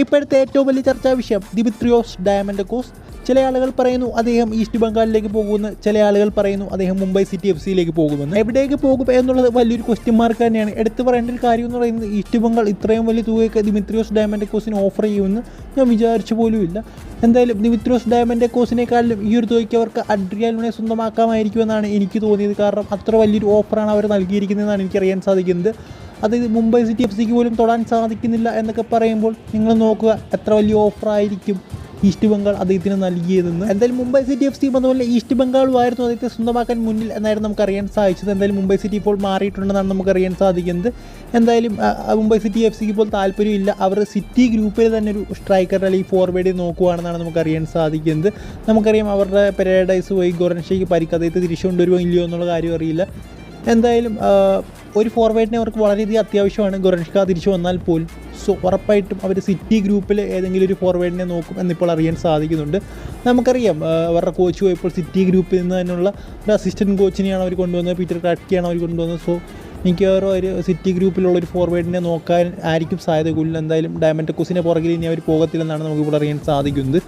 ഇപ്പോഴത്തെ ഏറ്റവും വലിയ ചർച്ചാ വിഷയം ദിമിത്രിയോസ് ഡയമൻഡക്കോസ് ചില ആളുകൾ പറയുന്നു അദ്ദേഹം ഈസ്റ്റ് ബംഗാളിലേക്ക് പോകുമെന്ന്. ചില ആളുകൾ പറയുന്നു അദ്ദേഹം മുംബൈ സിറ്റി എഫ് സിയിലേക്ക് പോകുമെന്ന്. എവിടേക്ക് പോകും എന്നുള്ളത് വലിയൊരു ക്വസ്റ്റ്യൻ മാർക്ക് തന്നെയാണ്. എടുത്തു പറയേണ്ട ഒരു കാര്യം എന്ന് പറയുന്നത് ഈസ്റ്റ് ബംഗാൾ ഇത്രയും വലിയ തുകയൊക്കെ ദിമിത്രിയോസ് ഡയമൻഡക്കോസിന് ഓഫർ ചെയ്യുമെന്ന് ഞാൻ വിചാരിച്ചു പോലുമില്ല എന്തായാലും ദിമിത്രിയോസ് ഡയമൻഡക്കോസിനേക്കാളും ഈ ഒരു തുകയ്ക്ക് അവർക്ക് അഡ്രിയാലിനെ സ്വന്തമാക്കാമായിരിക്കുമെന്നാണ് എനിക്ക് തോന്നിയത്. കാരണം അത്ര വലിയൊരു ഓഫറാണ് അവർ നൽകിയിരിക്കുന്നതെന്നാണ് എനിക്കറിയാൻ സാധിക്കുന്നത്. അത് മുംബൈ സിറ്റി എഫ് സിക്ക് പോലും തൊടാൻ സാധിക്കുന്നില്ല എന്നൊക്കെ പറയുമ്പോൾ നിങ്ങൾ നോക്കുക എത്ര വലിയ ഓഫറായിരിക്കും ഈസ്റ്റ് ബംഗാൾ അദ്ദേഹത്തിന് നൽകിയതെന്ന്. എന്തായാലും മുംബൈ സിറ്റി എഫ് സി അതുപോലെ ഈസ്റ്റ് ബംഗാളുമായിരുന്നു അദ്ദേഹത്തെ സ്വന്തമാക്കാൻ മുന്നിൽ എന്നായിരുന്നു നമുക്ക് അറിയാൻ സാധിച്ചത്. എന്തായാലും മുംബൈ സിറ്റി ഇപ്പോൾ മാറിയിട്ടുണ്ടെന്നാണ് നമുക്ക് അറിയാൻ സാധിക്കുന്നത്. എന്തായാലും മുംബൈ സിറ്റി എഫ് സിക്ക് ഇപ്പോൾ താല്പര്യമില്ല. അവർ സിറ്റി ഗ്രൂപ്പിൽ തന്നെ ഒരു സ്ട്രൈക്കർ അല്ലെങ്കിൽ ഫോർവേഡ് നോക്കുവാണെന്നാണ് നമുക്ക് അറിയാൻ സാധിക്കുന്നത്. നമുക്കറിയാം അവരുടെ പെരേഡൈസ് പോയി ഗൊറൻഷയ്ക്ക് പരിക്ക് അദ്ദേഹത്തെ തിരിച്ചു കൊണ്ടുവരുമോ ഇല്ലയോ എന്നുള്ള കാര്യം അറിയില്ല. എന്തായാലും ഒരു ഫോർവേഡിനെ അവർക്ക് വളരെയധികം അത്യാവശ്യമാണ്. ഗൊറൻഷ്ക തിരിച്ചു വന്നാൽ പോലും സോ ഉറപ്പായിട്ടും അവർ സിറ്റി ഗ്രൂപ്പിൽ ഏതെങ്കിലും ഒരു ഫോർവേഡിനെ നോക്കും എന്നിപ്പോൾ അറിയാൻ സാധിക്കുന്നുണ്ട്. നമുക്കറിയാം അവരുടെ കോച്ച് പോയപ്പോൾ സിറ്റി ഗ്രൂപ്പിൽ നിന്ന് തന്നെയുള്ള ഒരു അസിസ്റ്റന്റ് കോച്ചിനെയാണ് അവർ കൊണ്ടുവന്നത്. പീറ്റർ കാട്കിയാണ് അവർ കൊണ്ടുവന്നത്. സോ മിക്കവാറും ഒരു സിറ്റി ഗ്രൂപ്പിലുള്ള ഒരു ഫോർവേഡിനെ നോക്കാൻ ആയിരിക്കും സാധ്യത കൂടുതൽ. എന്തായാലും ഡയമണ്ട് കുസിനെ പുറകിൽ ഇനി അവർ പോകത്തില്ലെന്നാണ് നമുക്കിവിടെ അറിയാൻ സാധിക്കുന്നത്.